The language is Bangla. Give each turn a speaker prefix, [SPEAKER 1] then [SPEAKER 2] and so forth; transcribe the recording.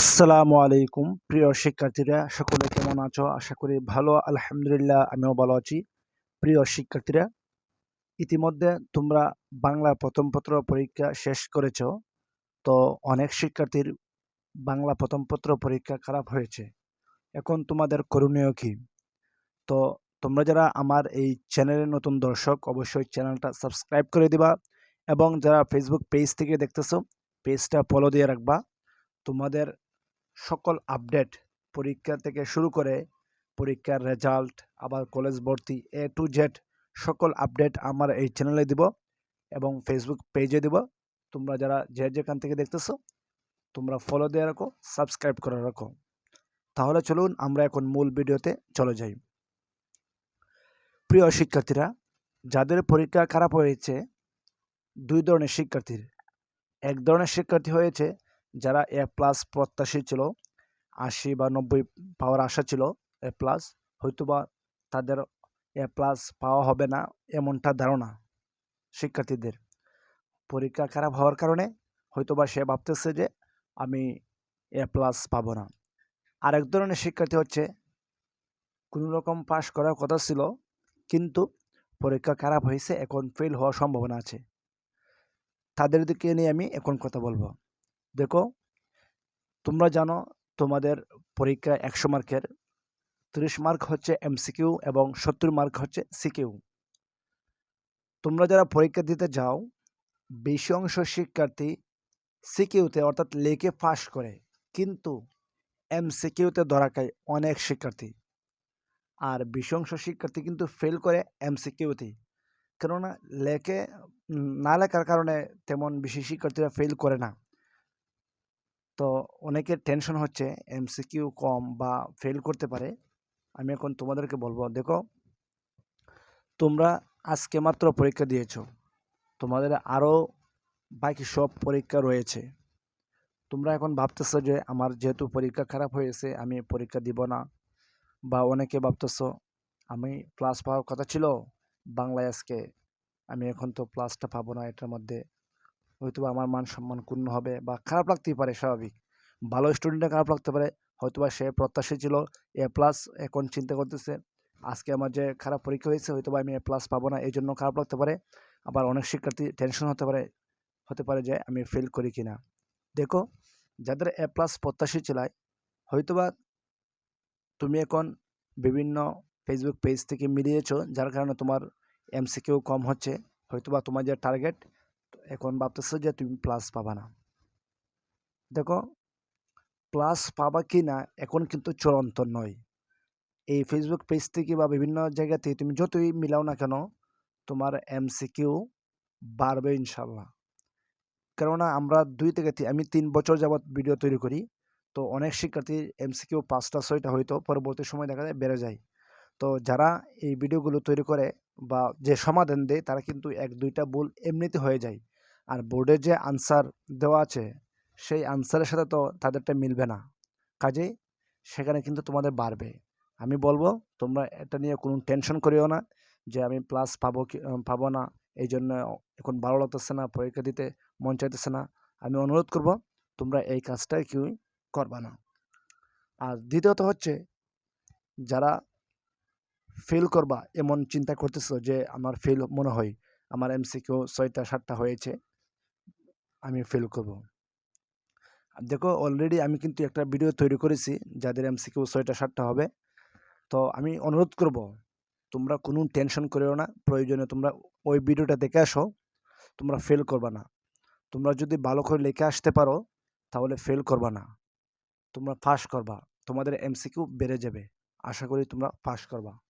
[SPEAKER 1] আসসালামু আলাইকুম, প্রিয় শিক্ষার্থীরা, সকলে কেমন আছো? আশা করি ভালো, আলহামদুলিল্লাহ, আমিও ভালো আছি। প্রিয় শিক্ষার্থীরা, ইতিমধ্যে তোমরা বাংলা প্রথম পত্র পরীক্ষা শেষ করেছ। তো অনেক শিক্ষার্থীর বাংলা প্রথম পত্র পরীক্ষা খারাপ হয়েছে। এখন তোমাদের করণীয় কি? তো তোমরা যারা আমার এই চ্যানেলের নতুন দর্শক, অবশ্যই চ্যানেলটা সাবস্ক্রাইব করে দিবা এবং যারা ফেসবুক পেজ থেকে দেখতেছো পেজটা ফলো দিয়ে রাখবা। তোমাদের সকল আপডেট পরীক্ষা থেকে শুরু করে পরীক্ষার রেজাল্ট আবার কলেজ ভর্তি এ টু জেড সকল আপডেট আমার এই চ্যানেলে দিব এবং ফেসবুক পেজে দিব। তোমরা যারা যে যেখান থেকে দেখতেছো, তোমরা ফলো দিয়ে রাখো সাবস্ক্রাইব করে রাখো। তাহলে চলুন আমরা এখন মূল ভিডিওতে চলে যাই। প্রিয় শিক্ষার্থীরা, যাদের পরীক্ষা খারাপ হয়েছে, দুই ধরনের শিক্ষার্থীর। এক ধরনের শিক্ষার্থী হয়েছে যারা এ প্লাস প্রত্যাশী ছিল, আশি বা নব্বই পাওয়ার আশা ছিল এ প্লাস হয়তোবা তাদের এ প্লাস পাওয়া হবে না এমনটা ধারণা শিক্ষার্থীদের। পরীক্ষা খারাপ হওয়ার কারণে হয়তোবা সে ভাবতেছে যে আমি এ প্লাস পাবো না। আরেক ধরনের শিক্ষার্থী হচ্ছে, কোনো রকম পাশ করার কথা ছিল, কিন্তু পরীক্ষা খারাপ হয়েছে, এখন ফেল হওয়ার সম্ভাবনা আছে। তাদের দিকে নিয়ে আমি এখন কথা বলব। দেখো, তোমরা জানো তোমাদের পরীক্ষা একশো মার্কের, তিরিশ মার্ক হচ্ছে এমসিকিউ এবং সত্তর মার্ক হচ্ছে সিকিউ। তোমরা যারা পরীক্ষা দিতে যাও, বেশি অংশ শিক্ষার্থী সিকিউতে অর্থাৎ লেকে পাস করে, কিন্তু এমসিকিউতে ধরা খায় অনেক শিক্ষার্থী। আর বিশ অংশ শিক্ষার্থী কিন্তু ফেল করে এমসিকিউতে কেননা লেখে না লেখার কারণে তেমন বেশি শিক্ষার্থীরা ফেল করে না। তো অনেকের টেনশন হচ্ছে এমসিকিউ কম বা ফেল করতে পারে। আমি এখন তোমাদেরকে বলব, দেখো, তোমরা আজকে মাত্র পরীক্ষা দিয়েছ। তোমাদের আরও বাকি সব পরীক্ষা রয়েছে। তোমরা এখন ভাবতেছো যে আমার যেহেতু পরীক্ষা খারাপ হয়েছে, আমি পরীক্ষা দিব না বা অনেকে ভাবতেছো, আমি প্লাস পাওয়ার কথা ছিল বাংলায় আজকে, আমি এখন তো প্লাসটা পাবো না এটার মধ্যে। হয়তো আমার মান সম্মান ক্ষুণ্ণ হবে বা খারাপ লাগতেই পারে স্বাভাবিক। ভালো স্টুডেন্টে খারাপ লাগতে পারে, হয়তোবা সে প্রত্যাশী ছিল এ প্লাস এখন চিন্তা করতেছে, আজকে আমার যে খারাপ পরীক্ষা হয়েছে হয়তো বা আমি এ প্লাস পাবো না এই জন্য খারাপ লাগতে পারে, আবার অনেক শিক্ষার্থী টেনশন হতে পারে হতে পারে যে আমি ফেল করি কি না দেখো, যাদের এ প্লাস প্রত্যাশী চালায় হয়তোবা তুমি এখন বিভিন্ন ফেসবুক পেজ থেকে মিলিয়েছো, যার কারণে তোমার এমসিকিউ কম হচ্ছে, হয়তোবা তোমার যে টার্গেট এখন ভাবতেছো যে তুমি প্লাস পাবা না। দেখো প্লাস পাবা কি না এখন কিন্তু চূড়ান্ত নয়। এই ফেসবুক পেজ থেকে বা বিভিন্ন জায়গা থেকে তুমি যতই মিলাও না কেন, তোমার এমসিকিউ বাড়বে ইনশাল্লাহ কেননা আমরা দুই থেকে আমি তিন বছর যাবৎ ভিডিও তৈরি করি, তো অনেক শিক্ষার্থীর এমসিকিউ পাঁচটা ছয়টা হয়তো পরবর্তী সময় দেখা যায় বেড়ে যায়। তো যারা এই ভিডিওগুলো তৈরি করে বা যে সমাধান দেয়, তারা কিন্তু এক দুইটা ভুল এমনিতে হয়ে যায়। আর বোর্ডে যে আনসার দেওয়া আছে, সেই আনসারের সাথে তো তাদেরটা মিলবে না। কাজেই সেখানে কিন্তু তোমাদের বাড়বে। আমি বলব, তোমরা এটা নিয়ে কোনো টেনশন করিও না যে আমি প্লাস পাবো কি পাবো না। এই জন্য এখন ভালো লাগতেছে না, পরীক্ষা দিতে মন চাইতেছে না। আমি অনুরোধ করব, তোমরা এই কাজটাই কেউই করবা না। আর দ্বিতীয়ত হচ্ছে, যারা ফেল করবা, এমন চিন্তা করতেছো যে আমার ফেল মনে হয়, আমার এমসিকিউ ছয়টা, সাতটা হয়েছে। আমি ফেল করব। দেখো অলরেডি আমি কিন্তু একটা ভিডিও তৈরি করেছি, যাদের এমসিকিউ ছয়টা, সাতটা হবে। তো আমি অনুরোধ করব, তোমরা কোনো টেনশন করিও না, প্রয়োজনে তোমরা ওই ভিডিওটা দেখে আসো, তোমরা ফেল করবা না। তোমরা যদি ভালো করে লিখে আসতে পারো, তাহলে ফেল করবা না। তোমরা পাস করবা, তোমাদের এমসিকিউ বেড়ে যাবে। আশা করি তোমরা পাস করবা।